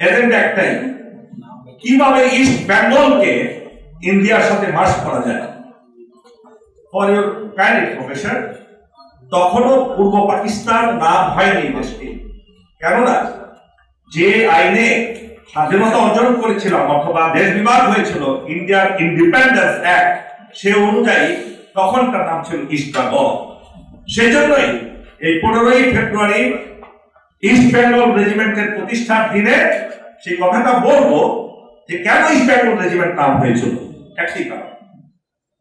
Agenda একটাই। কীভাবে east বেঙ্গলকে ইন্ডিয়ার সাথে মার্চ করা যায়? ফর ইউর কাইন্ড ইনফরমেশন তখনও পূর্ব পাকিস্তান নাম হয়নি দেশটি। কেননা, যে আইনে স্বাধীনতা অর্জন করেছিলাম অথবা দেশ বিভাগ হয়েছিল ইন্ডিয়ার ইন্ডিপেন্ডেন্স অ্যাক্ট সে অনুযায়ী তখনকার নাম ছিল ইস্ট বেঙ্গল সেই জন্যই এই পনেরোই ফেব্রুয়ারি ইস্ট বেঙ্গল রেজিমেন্টের প্রতিষ্ঠার দিনে সেই কথাটা বলব যে কেন ইস্ট বেঙ্গল রেজিমেন্ট নাম হয়েছিল? একটি কারণ।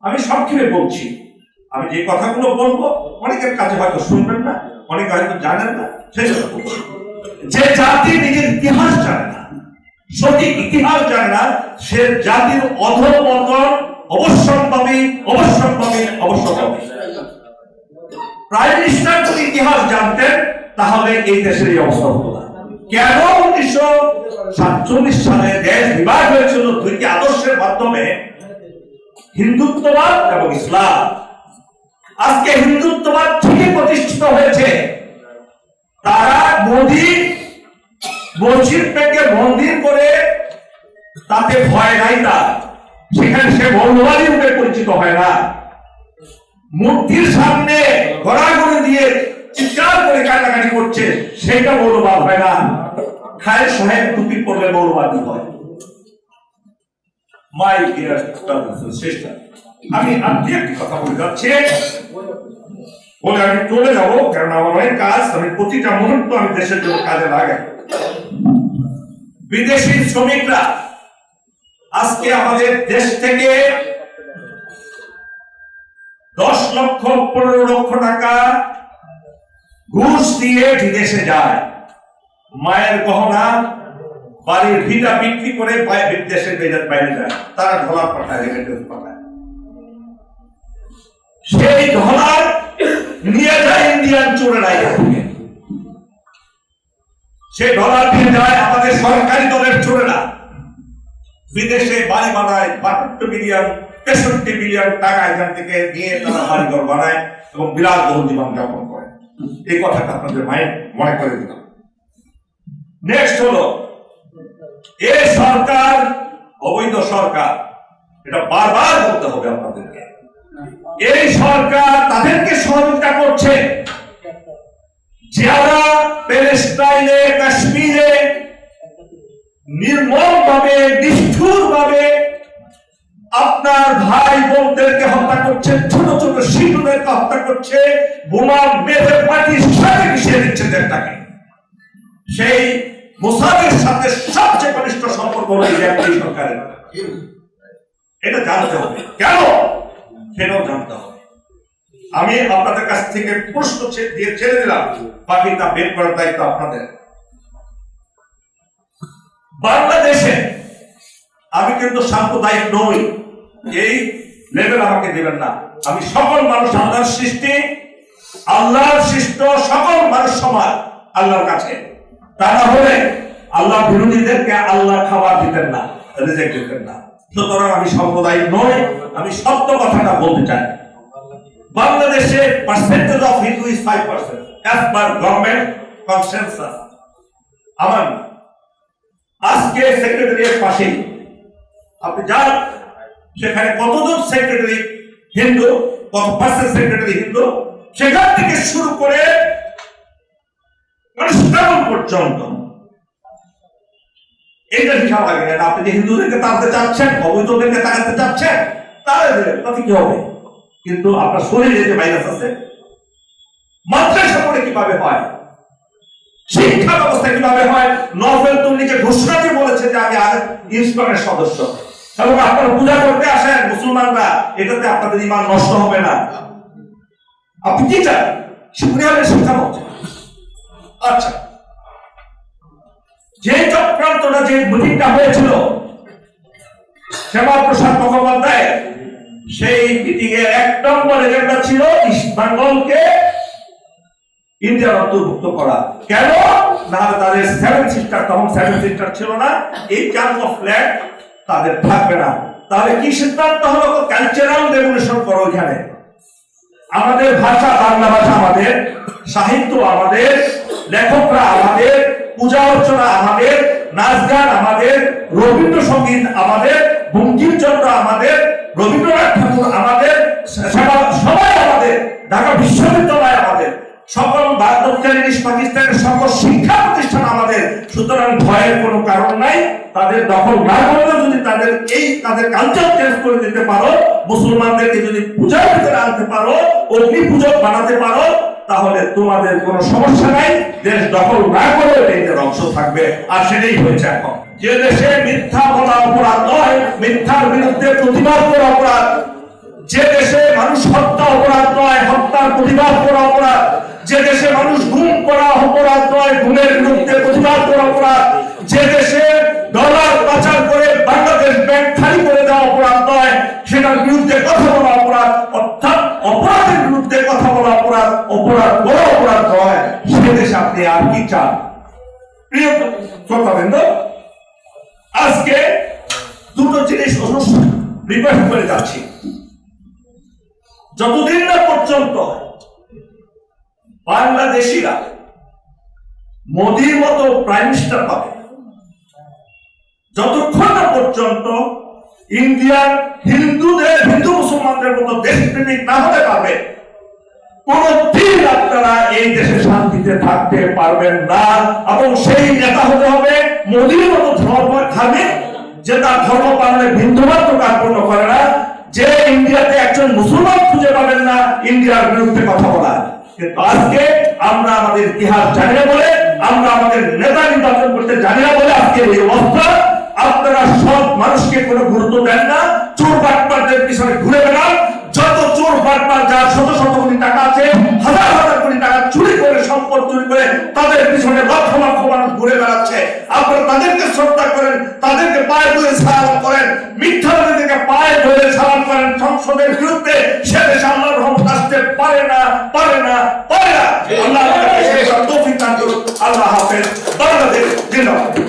আমি সংক্ষেপে বলছি। আমি যে কথাগুলো বলব, অনেকের কাছে হয়তো শুনবেন না, অনেকে হয়তো জানেন না, সেই যে জাতি নিজের ইতিহাস জানে না, সঠিক ইতিহাস জানে না, সে জাতির অধপতন অবশ্যম্ভাবী অবশ্যম্ভাবী অবশ্যম্ভাবী। প্রাইম মিনিস্টার যদি ইতিহাস জানতেন তাহলে এই দেশের এই অবস্থা হতো না। কেন উনিশশো সাতচল্লিশ সালে দেশ বিভাগ হয়েছিল? দুইটি আদর্শের মাধ্যমে। হিন্দুত্ববাদ এবং ইসলাম। আজকে হিন্দুত্ববাদ ঠিকই প্রতিষ্ঠিত হয়েছে। তারা মোদী মসজিদ থেকে মন্দির করে তাতে ভয় নাই তার। সেখানে সে মৌলবাদী রূপে পরিচিত হয় না। মূর্তির সামনে গড়াগড়ি দিয়ে করে কান্নাকাটি করছে সেটা মৌলবাদ হয় না। খায় সাহেব টুপি পড়লে মৌলবাদী হয়? মাই আমি আপনি একটি কথা বলে যাচ্ছি। বলে আমি চলে যাব, কারণ আমার অনেক কাজ, আমি প্রতিটা মুহূর্ত আমি দেশের জন্য কাজে লাগাই। বিদেশি শ্রমিকরা, আজকে আমাদের দেশ থেকে দশ লক্ষ, পনেরো লক্ষ টাকা ঘুষ দিয়ে বিদেশে যায়। মায়ের গহনা, বাড়ির ভিটা বিক্রি করে বাই- বিদেশের বাইরে- যায়। তারা ডলার পাঠায় রেমিটেন্স পাঠায়। সেই ডলার নিয়ে যায় ইন্ডিয়ান চোরেরা এখান। থেকে সেই ডলার নিয়ে যায় আমাদের সরকারি দলের চোরেরা। বিদেশে বাড়ি বানায় বাহাত্তর বিলিয়ন তেষট্টি মিলিয়ন টাকা এখান থেকে নিয়ে তারা বাড়িঘর বানায় এবং বিরাট বহু জীবন যাপন করে। এই কথাটা আপনাদের মায়ের মনে করে দিলাম। নেক্সট হলো এই সরকার, অবৈধ সরকার, এটা বারবার বলতে হবে আপনাদেরকে। এই সরকার তাদেরকে সহযোগিতা করছে। যারা প্যালেস্টাইনে কাশ্মীরে নির্মম ভাবে নিষ্ঠুর ভাবে আপনার ভাই বোনদেরকে হত্যা করছে, ছোট ছোট শিশুদেরকে হত্যা করছে বোমা মেরে পাটির সাথে মিশিয়ে দিচ্ছে দেশটাকে। সেই মোসাদের সাথে সবচেয়ে ঘনিষ্ঠ সম্পর্ক এই একটি সরকারের। এটা জানতে হবে। কেন? সেটাও জানতে হবে। আমি আপনাদের কাছ থেকে প্রশ্ন দিয়ে ছেড়ে দিলাম। বাকিটা বের করার দায়িত্ব আপনাদের। বাংলাদেশে আমি কিন্তু সাম্প্রদায়িক নই। এই লেভেল আমাকে দেবেন না। আমি সকল মানুষ আল্লাহর সৃষ্টি, আল্লাহর সৃষ্ট সকল মানুষ সমান আল্লাহর কাছে। তা না হলে আল্লাহ বিরোধীদেরকে আল্লাহ খাবার দিতেন না, রেজেক্ট দিতেন না। সুতরাং আমি সাম্প্রদায়িক নই, আমি সত্য কথাটা বলতে চাই। বাংলাদেশে percentage of Hindu is five percent as per government আমার আজকে সেক্রেটারিয়ের পাশেই, আপনি যান সেখানে কতজন সেক্রেটারি হিন্দু? কত পার্সেন্ট সেক্রেটারি হিন্দু? সেখান থেকে শুরু করে মানে পর্যন্ত। এইটা হিসাব লাগে না। আপনি যে হিন্দুদেরকে তাড়াতে চাচ্ছেন, অবৈধদেরকে তাড়াতে চাচ্ছেন তাহলে তাতে কি হবে? কিন্তু আপনার শরীরে যে ভাইরাস আছে, মাদ্রাসা পড়ে কীভাবে হয়? শিক্ষা ব্যবস্থা কীভাবে হয়? নভেল তো নিজে ঘোষণা দিয়ে বলেছে যে আমি আর ইনস্টলের সদস্য। এবং আপনারা পূজা করতে আসেন মুসলমানরা, এটাতে আপনাদের ইমান নষ্ট হবে না। আপনি কি চান? শুক্রিয়া শিক্ষা আচ্ছা। যে চক্রান্তটা, যে মিটিংটা হয়েছিল শ্যামা প্রসাদ মুখোপাধ্যায় সেই মিটিং এর এক নম্বর এজেন্ডা ছিল ইস্ট ইন্ডিয়ার অন্তর্ভুক্ত করা। কেন? না তাদের সেভেন সিস্টার তখন সেভেন সিস্টার ছিল না। এই চান্স অফ ল্যান্ড তাদের থাকবে না। তাহলে কি সিদ্ধান্ত হলো? কালচারাল রেভলিউশন করো এখানে আমাদের ভাষা, বাংলা ভাষা আমাদের, সাহিত্য আমাদের, লেখকরা আমাদের, পূজা অর্চনা আমাদের, নাচ গান আমাদের, রবীন্দ্রসঙ্গীত আমাদের, বঙ্কিমচন্দ্র আমাদের, রবীন্দ্রনাথ ঠাকুর আমাদের সবা- সবাই আমাদের, ঢাকা বিশ্ববিদ্যালয় আমাদের। সকল ভারতকালীন পাকিস্তানের সকল শিক্ষা ভয়ের কোনো কারণ নাই, তাদের দখল না যদি তাদের এই, তাদের কালচার চেঞ্জ করে দিতে পারো, মুসলমানদেরকে যদি পূজার ভিতরে আনতে পারো, অগ্নি পূজক বানাতে পারো, তাহলে তোমাদের কোনো সমস্যা নাই, দেশ দখল না অংশ থাকবে। আর সেটাই হয়েছে এখন। যে দেশে মিথ্যা বলা অপরাধ নয়, মিথ্যার বিরুদ্ধে প্রতিবাদ করা অপরাধ। যে দেশে মানুষ হত্যা অপরাধ নয়, হত্যার প্রতিবাদ করা অপরাধ। যে দেশে মানুষ অপরাধ অপরাধ, বড় অপরাধ নয় সে দেশে আপনি আর কি চান? আজকে দুটো জিনিস করে যাচ্ছি। যতদিন না পর্যন্ত বাংলাদেশিরা মোদির মতো প্রাইম মিনিস্টার পাবে, যতক্ষণ না পর্যন্ত ইন্ডিয়ার হিন্দুদের, হিন্দু মুসলমানদের মতো দেশপ্রেমিক না পারবে কোনদিন আপনারা এই দেশে শান্তিতে থাকতে পারবেন না। এবং সেই নেতা হতে হবে মোদীর মতো ধর্ম ধার্মিক যে তার ধর্ম পালনে বিন্দুমাত্র কার্পণ্য করে না, যে ইন্ডিয়াতে একজন মুসলমান খুঁজে পাবেন না, ইন্ডিয়ার বিরুদ্ধে কথা কিন্তু আজকে আমরা আমাদের ইতিহাস জানি না বলে, আমরা আমাদের নেতা নির্বাচন করতে জানি না বলে আজকে এই অবস্থা। আপনারা সব মানুষকে কোনো গুরুত্ব দেন না, চোর বাটপারদের পিছনে ঘুরে বেড়ান। যত চোর বাটপার যার শত শত ঘুরে আপনার তাদেরকে শ্রদ্ধা করেন তাদেরকে পায়ে ধরে সালাম করেন। মিথ্যাবাদীদেরকে পায়ে ধরে সালাম করেন। সংসদের বিরুদ্ধে সে দেশে আল্লাহর রহমত আসতে পারে না পারে না পারে না। আল্লাহ তৌফিক দান করুন আল্লাহ হাফেজ। বাংলাদেশ জিন্দাবাদ।